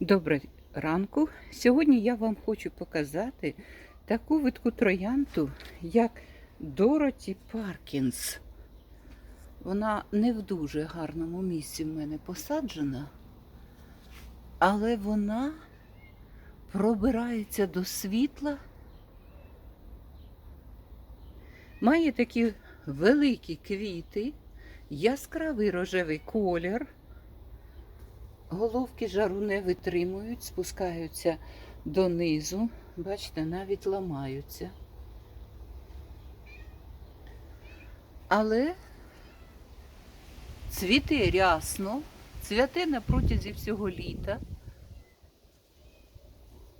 Доброго ранку. Сьогодні я вам хочу показати таку видку троянду, як Дороті Паркінс. Вона не в дуже гарному місці в мене посаджена, але вона пробирається до світла. Має такі великі квіти, яскравий рожевий колір. Головки жару не витримують, спускаються донизу. Бачите, навіть ламаються. Але цвіте рясно, цвяте на протязі всього літа.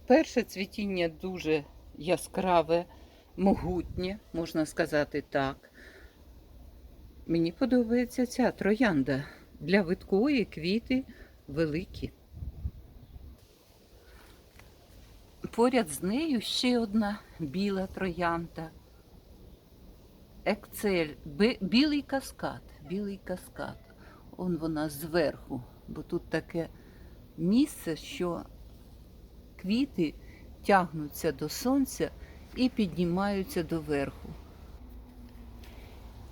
Перше цвітіння дуже яскраве, могутнє, можна сказати так. Мені подобається ця троянда для виткої квіти великі. Поряд з нею ще одна біла троянда. Екцель, білий каскад, білий каскад. Он вона зверху, бо тут таке місце, що квіти тягнуться до сонця і піднімаються доверху.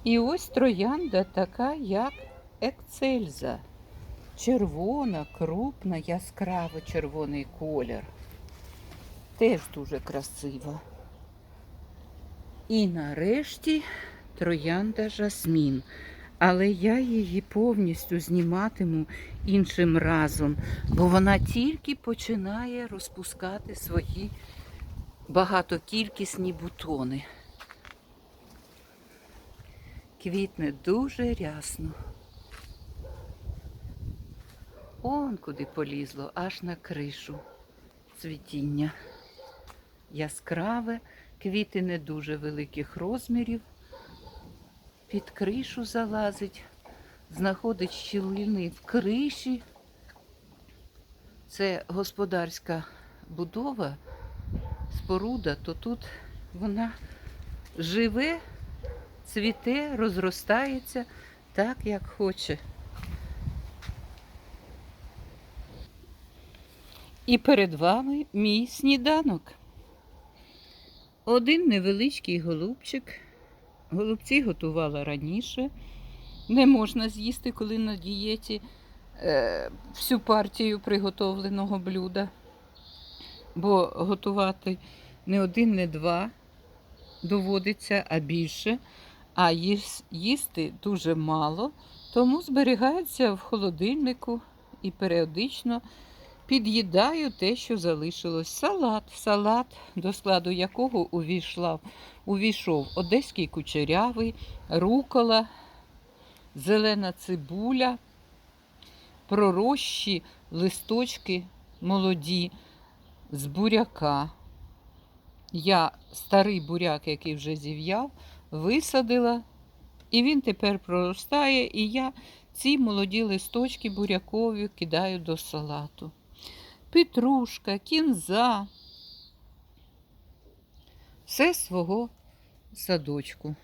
І ось троянда така, як екцельза. Червона, крупна, яскраво червоний колір. Теж дуже красива. І нарешті троянда жасмін. Але я її повністю зніматиму іншим разом, бо вона тільки починає розпускати свої багатокількісні бутони. Квітне дуже рясно. Он куди полізло, аж на кришу цвітіння. Яскраве, квіти не дуже великих розмірів. Під кришу залазить, знаходить щілини в криші. Це господарська будова, споруда, то тут вона живе, цвіте, розростається так, як хоче. І перед вами мій сніданок. Один невеличкий голубчик. Голубці готувала раніше. Не можна з'їсти, коли на дієті е, всю партію приготовленого блюда. Бо готувати не один, не два доводиться, а більше. А їсти дуже мало, тому зберігається в холодильнику і періодично під'їдаю те, що залишилось. Салат, салат, до складу якого увійшла, увійшов одеський кучерявий, рукола, зелена цибуля, пророщі листочки молоді з буряка. Я старий буряк, який вже зів'яв, висадила, і він тепер проростає, і я ці молоді листочки бурякові кидаю до салату петрушка, кінза. Все свого садочку.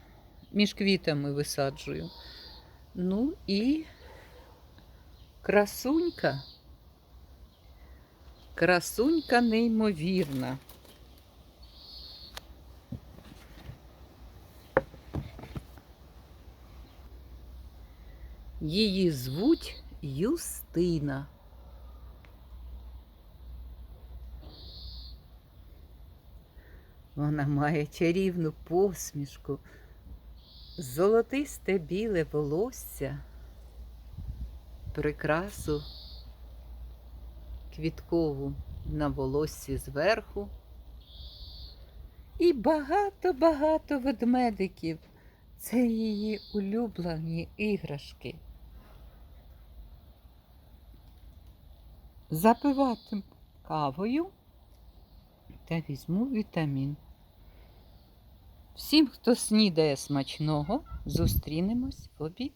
Між квітами висаджую. Ну і красунька. Красунька неймовірна. Її звуть Юстина. Вона має чарівну посмішку, золотисте біле волосся, прикрасу квіткову на волоссі зверху. І багато-багато ведмедиків. Це її улюблені іграшки. Запивати кавою та візьму вітамін. Всім, хто снідає смачного, зустрінемось в обід.